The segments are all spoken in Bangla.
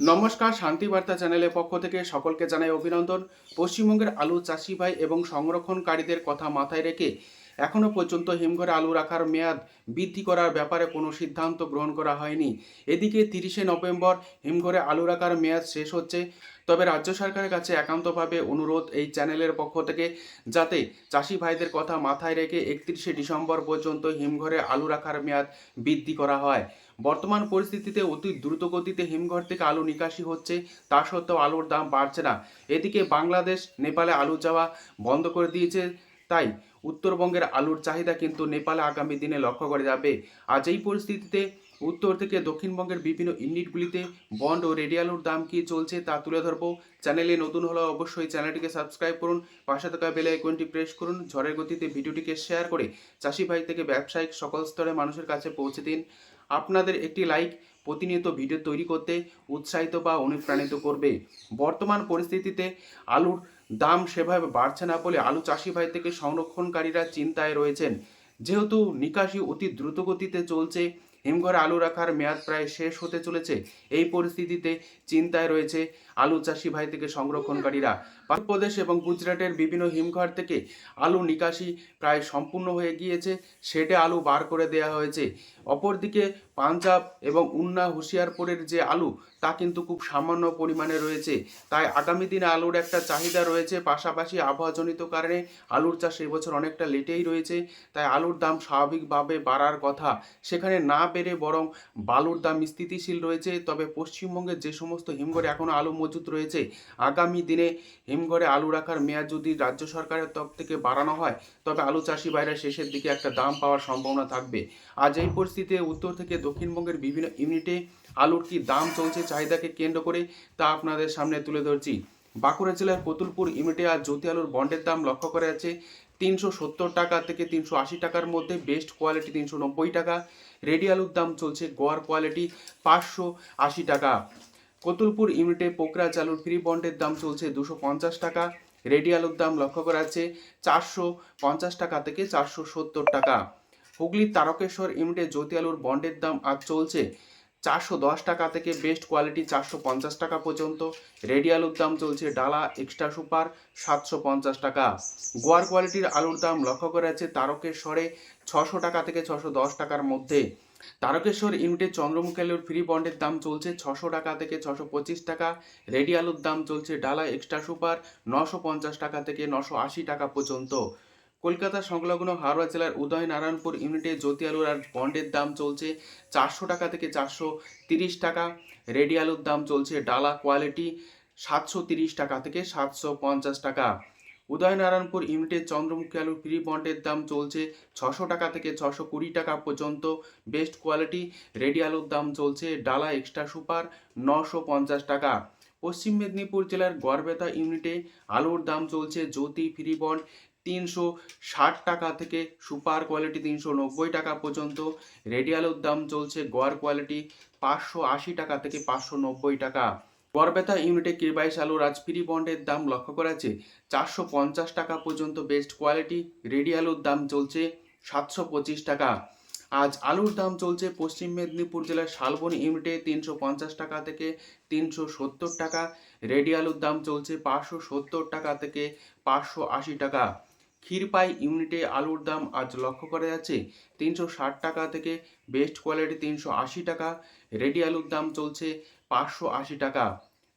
নমস্কার, শান্তি বার্তা চ্যানেলের পক্ষ থেকে সকলকে জানাই অভিনন্দন। পশ্চিমবঙ্গের আলু চাষি ভাই এবং সংরক্ষণকারীদের কথা মাথায় রেখে এখনও পর্যন্ত হিমঘরে আলু রাখার মেয়াদ বৃদ্ধি করার ব্যাপারে কোনো সিদ্ধান্ত গ্রহণ করা হয়নি। এদিকে তিরিশে নভেম্বর হিমঘরে আলু রাখার মেয়াদ শেষ হচ্ছে। তবে রাজ্য সরকারের কাছে একান্তভাবে অনুরোধ এই চ্যানেলের পক্ষ থেকে যাতে চাষি ভাইদের কথা মাথায় রেখে একত্রিশে ডিসেম্বর পর্যন্ত হিমঘরে আলু রাখার মেয়াদ বৃদ্ধি করা হয়। বর্তমান পরিস্থিতিতে অতি দ্রুতগতিতে হিমঘর থেকে আলু নিকাশি হচ্ছে। তা সত্ত্বেও আলুর দাম বাড়ছে না। এদিকে বাংলাদেশ, নেপালে আলু যাওয়া বন্ধ করে দিয়েছে। তাই উত্তরবঙ্গের আলুর চাহিদা কিন্তু নেপালে আগামী দিনে লক্ষ্য করা যাবে। আজ এই পরিস্থিতিতে উত্তর থেকে দক্ষিণবঙ্গের বিভিন্ন ইউনিটগুলিতে বন্ড ও রেডি আলুর দাম কি চলছে তা তুলে ধরবো। চ্যানেলে নতুন হলে অবশ্যই চ্যানেলটিকে সাবস্ক্রাইব করুন। পাশে থাকা বেল আইকনটি প্রেস করুন। ঝড়ের গতিতে ভিডিওটিকে শেয়ার করে চাষি ভাই থেকে ব্যবসায়িক সকল স্তরে মানুষের কাছে পৌঁছে দিন। আপনাদের একটি লাইক প্রতিনিয়ত ভিডিও তৈরি করতে উৎসাহিত বা অনুপ্রাণিত করবে। বর্তমান পরিস্থিতিতে আলুর দাম সেভাবে বাড়ছে না বলে আলু চাষি ভাই থেকে সংরক্ষণকারীরা চিন্তায় রয়েছেন। যেহেতু নিকাশি অতি দ্রুতগতিতে চলছে, হিমঘরে আলু রাখার মেয়াদ প্রায় শেষ হতে চলেছে। এই পরিস্থিতিতে চিন্তায় রয়েছে আলু চাষি ভাই থেকে সংরক্ষণকারীরা প্রদেশ এবং গুজরাটের বিভিন্ন হিমঘর থেকে আলু নিকাশি প্রায় সম্পূর্ণ হয়ে গিয়েছে। সেটে আলু বার করে দেওয়া হয়েছে। অপরদিকে পাঞ্জাব এবং উন্না, হুঁশিয়ারপুরের যে আলু, তা কিন্তু খুব সামান্য পরিমাণে রয়েছে। তাই আগামী দিনে আলুর একটা চাহিদা রয়েছে। পাশাপাশি আবহাওয়াজনিত কারণে আলুর চাষ এবছর অনেকটা লেটেই রয়েছে। তাই আলুর দাম স্বাভাবিকভাবে বাড়ার কথা সেখানে না বেড়ে বরং বালুর দাম স্থিতিশীল রয়েছে। তবে পশ্চিমবঙ্গের যে সমস্ত হিমঘরে এখনও আলু মজুত রয়েছে। আগামী দিনে হিমঘরে আলু রাখার মেয়াদ যদি রাজ্য সরকারের তরফ থেকে বাড়ানো হয়, তবে আলু চাষি বাইরের শেষের দিকে একটা দাম পাওয়ার সম্ভাবনা থাকবে। আজ এই পরিস্থিতিতে উত্তর থেকে দক্ষিণবঙ্গের বিভিন্ন ইউনিটে আলুর কি দাম চলছে চাহিদাকে কেন্দ্র করে, তা আপনাদের সামনে তুলে ধরছি। বাঁকুড়া জেলার কতুলপুর ইউনিটে আজ জ্যোতি আলুর বন্ডের দাম লক্ষ্য করা যাচ্ছে তিনশো সত্তর টাকা থেকে তিনশো আশি টাকার মধ্যে, বেস্ট কোয়ালিটি তিনশো নব্বই টাকা, রেডি আলুর দাম চলছে গোয়ার কোয়ালিটি পাঁচশো আশি টাকা। কতুলপুর ইউনিটে পোকরা চালুর ফ্রি বন্ডের দাম চলছে দুশো পঞ্চাশ টাকা, রেডি আলুর দাম লক্ষ্য করা যাচ্ছে চারশো পঞ্চাশ টাকা থেকে চারশো সত্তর টাকা। হুগলির তারকেশ্বর ইউনিটে জ্যোতি আলুর বন্ডের দাম আজ চলছে চারশো দশ টাকা থেকে বেস্ট কোয়ালিটি চারশো পঞ্চাশ টাকা পর্যন্ত, রেডি আলুর দাম চলছে ডালা এক্সট্রা সুপার সাতশো পঞ্চাশ টাকা। গোয়ার কোয়ালিটির আলুর দাম লক্ষ্য করা যাচ্ছে তারকেশ্বরে ছশো টাকা থেকে ছশো দশ টাকার মধ্যে। তারকেশ্বর ইউনিটে চন্দ্রমুখী আলুর ফ্রি বন্ডের দাম চলছে ছশো টাকা থেকে ছশো পঁচিশ টাকা, রেডি আলুর দাম চলছে ডালা এক্সট্রা সুপার নশো পঞ্চাশ টাকা থেকে নশো আশি টাকা পর্যন্ত। কলকাতা সংলগ্ন হাওড়া জেলার উদয়নারায়ণপুর ইউনিটে জ্যোতি আলুর আর বন্ডের দাম চলছে চারশো টাকা থেকে চারশো তিরিশ টাকা, রেডি আলুর দাম চলছে ডালা কোয়ালিটি সাতশো তিরিশ টাকা থেকে সাতশো পঞ্চাশ টাকা। উদয়নারায়ণপুর ইউনিটে চন্দ্রমুখী আলু ফ্রি বন্ডের দাম চলছে ছশো টাকা থেকে ছশো কুড়ি টাকা পর্যন্ত। বেস্ট কোয়ালিটি রেডি আলুর দাম চলছে ডালা এক্সট্রা সুপার নশো পঞ্চাশ টাকা। পশ্চিম মেদিনীপুর জেলার গড়বেতা ইউনিটে আলুর দাম চলছে জ্যোতি ফ্রি বন্ড তিনশো ষাট টাকা থেকে সুপার কোয়ালিটি তিনশো নব্বই টাকা পর্যন্ত। রেডি আলুর দাম চলছে গড় কোয়ালিটি পাঁচশো আশি টাকা থেকে পাঁচশো নব্বই টাকা। গড়বেতা ইউনিটে কেবাইশ আলু রাজপিরি বন্ডের দাম লক্ষ্য করা আছে চারশো পঞ্চাশ টাকা পর্যন্ত বেস্ট কোয়ালিটি, রেডি আলুর দাম চলছে সাতশো পঁচিশ টাকা। আজ আলুর দাম চলছে পশ্চিম মেদিনীপুর জেলার শালবন ইউনিটে তিনশো পঞ্চাশ টাকা থেকে তিনশো সত্তর টাকা। রেডি আলুর দাম চলছে পাঁচশো সত্তর টাকা থেকে পাঁচশো আশি টাকা। ক্ষীরপাই ইউনিটে আলুর দাম আজ লক্ষ্য করা যাচ্ছে তিনশো ষাট টাকা থেকে বেস্ট কোয়ালিটি তিনশো আশি টাকা। রেডি আলুর দাম চলছে পাঁচশো আশি টাকা।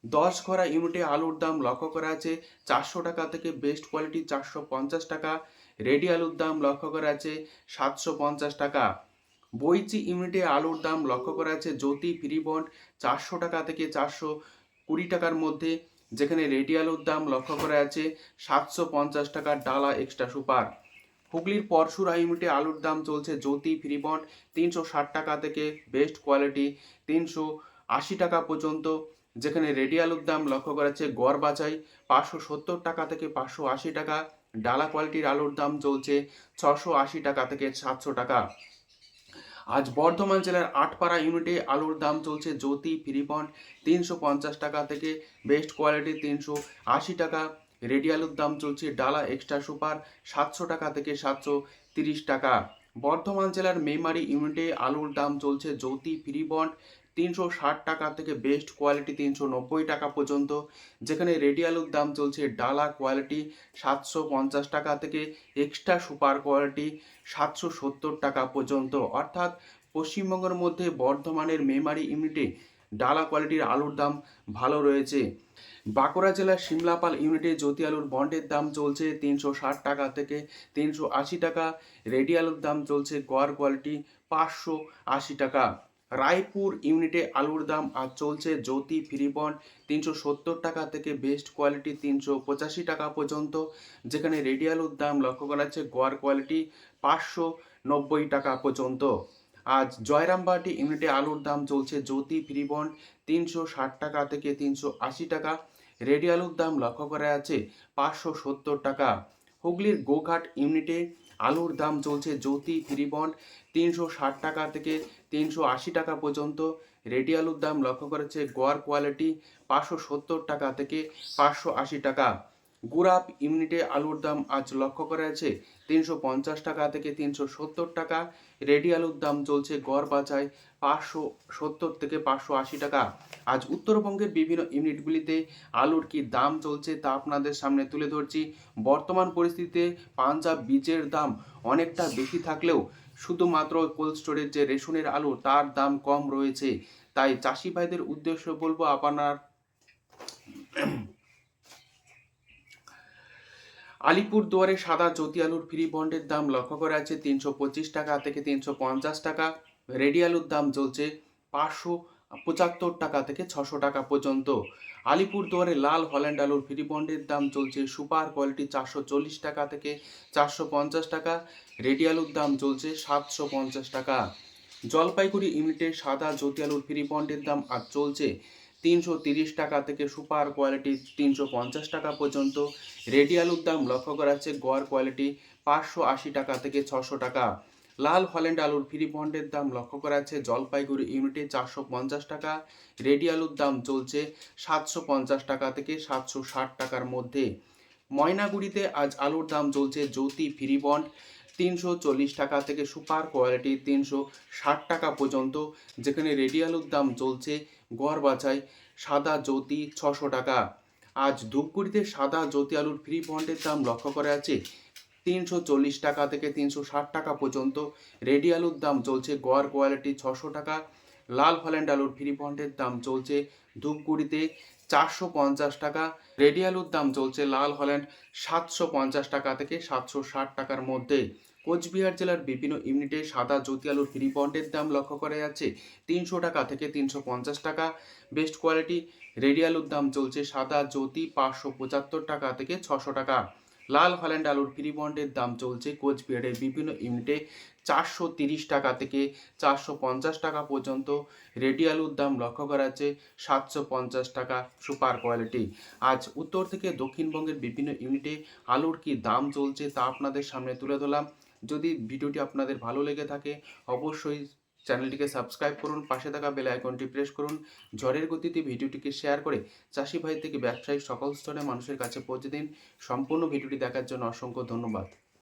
দশ ঘরা ইউনিটে আলুর দাম লক্ষ্য করা আছে, চারশো টাকা থেকে বেস্ট কোয়ালিটি চারশো পঞ্চাশ টাকা রেডি আলুর দাম লক্ষ্য করা আছে সাতশো পঞ্চাশ টাকা। বইচি ইউনিটে আলুর দাম লক্ষ্য করা আছে জ্যোতি ফ্রি বন্ড চারশো টাকা থেকে চারশো কুড়ি টাকার মধ্যে, যেখানে রেডি আলুর দাম লক্ষ্য করা আছে সাতশো পঞ্চাশ টাকার ডালা এক্সট্রা সুপার। হুগলির পরশুরা ইউনিটে আলুর দাম চলছে জ্যোতি ফ্রি বন্ড তিনশো ষাট টাকা থেকে বেস্ট কোয়ালিটি তিনশো আশি টাকা পর্যন্ত যেখানে রেডি আলুর দাম লক্ষ্য করা যাচ্ছে গড় বাছাই পাঁচশো সত্তর টাকা থেকে পাঁচশো আশি টাকা। ডালা কোয়ালিটির আলুর দাম চলছে ছশো আশি টাকা থেকে সাতশো টাকা। আজ বর্ধমান জেলার আটপাড়া ইউনিটে আলুর দাম চলছে জ্যোতি ফ্রিপন্ড তিনশো পঞ্চাশ টাকা থেকে বেস্ট কোয়ালিটি তিনশো আশি টাকা। রেডি আলুর দাম চলছে ডালা এক্সট্রা সুপার সাতশো টাকা থেকে সাতশো তিরিশ টাকা। বর্ধমান জেলার মেমারি ইউনিটে আলুর দাম চলছে জ্যোতি ফ্রি বন্ড তিনশো ষাট টাকা থেকে বেস্ট কোয়ালিটি তিনশো নব্বই টাকা পর্যন্ত, যেখানে রেডি আলুর দাম চলছে ডালা কোয়ালিটি সাতশো পঞ্চাশ টাকা থেকে এক্সট্রা সুপার কোয়ালিটি সাতশো সত্তর টাকা পর্যন্ত। অর্থাৎ পশ্চিমবঙ্গের মধ্যে বর্ধমানের মেমারি ইউনিটে ডালা কোয়ালিটির আলুর দাম ভালো রয়েছে। বাঁকুড়া জেলার সিমলাপাল ইউনিটে জ্যোতি আলুর বন্ডের দাম চলছে তিনশো ষাট টাকা থেকে তিনশো আশি টাকা। রেডি আলুর দাম চলছে গড় কোয়ালিটি পাঁচশো আশি টাকা। রায়পুর ইউনিটে আলুর দাম আর চলছে জ্যোতি ফ্রি বন্ড তিনশো সত্তর টাকা থেকে বেস্ট কোয়ালিটি তিনশো পঁচাশি টাকা পর্যন্ত, যেখানে রেডি আলুর দাম লক্ষ্য করা যাচ্ছে গোয়ার কোয়ালিটি পাঁচশো নব্বই টাকা পর্যন্ত। আজ জয়রামবাটি ইউনিটে আলুর দাম চলছে জ্যোতি ফ্রি বন্ড তিনশো ষাট টাকা থেকে তিনশো আশি টাকা। রেডি আলুর দাম লক্ষ্য করা আছে পাঁচশো সত্তর টাকা। হুগলির গোঘাট ইউনিটে আলুর দাম চলছে জ্যোতি থ্রি বন্ড তিনশো ষাট টাকা থেকে তিনশো আশি টাকা পর্যন্ত। রেডি আলুর দাম লক্ষ্য করেছে গোয়ার কোয়ালিটি পাঁচশো সত্তর টাকা থেকে পাঁচশো আশি টাকা। গুরাপ ইউনিটে আলুর দাম আজ লক্ষ্য করা হয়েছে তিনশো পঞ্চাশ টাকা থেকে তিনশো সত্তর টাকা। রেডি আলুর দাম চলছে গড় বাজায় পাঁচশো সত্তর থেকে পাঁচশো আশি টাকা। আজ উত্তরবঙ্গের বিভিন্ন ইউনিটগুলিতে আলুর কি দাম চলছে তা আপনাদের সামনে তুলে ধরছি। বর্তমান পরিস্থিতিতে পাঞ্জাব বীজের দাম অনেকটা বেশি থাকলেও শুধুমাত্র কোল্ড স্টোরেজ যে রেশনের আলু, তার দাম কম রয়েছে। তাই চাষি ভাইদের উদ্দেশ্য বলব, আপনার আলিপুর দুয়ারে সাদা জ্যোতি আলুর ফ্রি বন্ডের দাম লক্ষ্য করা আছে তিনশো পঁচিশ টাকা থেকে তিনশো পঞ্চাশ টাকা। রেডি আলুর দাম চলছে পাঁচশো পঁচাত্তর টাকা থেকে ছশো টাকা পর্যন্ত। আলিপুর দুয়ারে লাল হল্যান্ড আলুর ফ্রি বন্ডের দাম চলছে সুপার কোয়ালিটি চারশো চল্লিশ টাকা থেকে চারশো পঞ্চাশ টাকা। রেডি আলুর দাম চলছে সাতশো পঞ্চাশ টাকা। জলপাইগুড়ি ইউনিটের সাদা জ্যোতি আলুর ফ্রি বন্ডের দাম আজ চলছে তিনশো তিরিশ টাকা থেকে সুপার কোয়ালিটি তিনশো পঞ্চাশ টাকা পর্যন্ত। রেডি আলুর দাম লক্ষ্য করা যাচ্ছে, গড় কোয়ালিটি পাঁচশো আশি টাকা থেকে ছশো টাকা। লাল হল্যান্ড আলুর ফ্রি বন্ডের দাম লক্ষ্য করা যাচ্ছে, জলপাইগুড়ি ইউনিটে চারশো পঞ্চাশ টাকা রেডি আলুর দাম চলছে সাতশো পঞ্চাশ টাকা থেকে সাতশো ষাট টাকার মধ্যে। ময়নাগুড়িতে আজ আলুর দাম চলছে জ্যোতি ফ্রি বন্ড, তিনশো চল্লিশ টাকা থেকে সুপার কোয়ালিটি তিনশো ষাট টাকা পর্যন্ত, যেখানে রেডি আলুর দাম চলছে গড় বাছাই সাদা জ্যোতি ছশো টাকা। আজ ধূপগুড়িতে সাদা জ্যোতি আলুর ফ্রি বন্ডের দাম লক্ষ্য করা আছে তিনশো চল্লিশ টাকা থেকে তিনশো ষাট টাকা পর্যন্ত। রেডি আলুর দাম চলছে গড় কোয়ালিটি ছশো টাকা। লাল হল্যান্ড আলুর ফ্রি বন্ডের দাম চলছে ধূপগুড়িতে চারশো পঞ্চাশ টাকা। রেডি আলুর দাম চলছে লাল হল্যান্ড সাতশো পঞ্চাশ টাকা থেকে সাতশো ষাট টাকার মধ্যে। কোচবিহার জেলার বিভিন্ন ইউনিটে সাদা জ্যোতি আলুর ফ্রি বন্ডের দাম লক্ষ্য করা যাচ্ছে। তিনশো টাকা থেকে তিনশো পঞ্চাশ টাকা। বেস্ট কোয়ালিটি রেডি আলুর দাম চলছে সাদা জ্যোতি পাঁচশো পঁচাত্তর টাকা থেকে ছশো টাকা। লাল হল্যান্ড আলুর ফ্রি বন্ডের দাম চলছে কোচবিহারের বিভিন্ন ইউনিটে চারশো তিরিশ টাকা থেকে চারশো পঞ্চাশ টাকা পর্যন্ত। রেডি আলুর দাম লক্ষ্য করা যাচ্ছে সাতশো পঞ্চাশ টাকা সুপার কোয়ালিটি। আজ উত্তর থেকে দক্ষিণবঙ্গের বিভিন্ন ইউনিটে আলুর কি দাম চলছে তা আপনাদের সামনে তুলে ধরলাম। যদি ভিডিওটি আপনাদের ভালো লেগে থাকে, অবশ্যই চ্যানেলটিকে সাবস্ক্রাইব করুন, পাশে থাকা বেল আইকনটি প্রেস করুন। ঝড়ের গতিতে ভিডিওটিকে শেয়ার করে চাষি ভাই থেকে ব্যবসায়ী সকল স্তরে মানুষের কাছে পৌঁছে দিন। সম্পূর্ণ ভিডিওটি দেখার জন্য অসংখ্য ধন্যবাদ।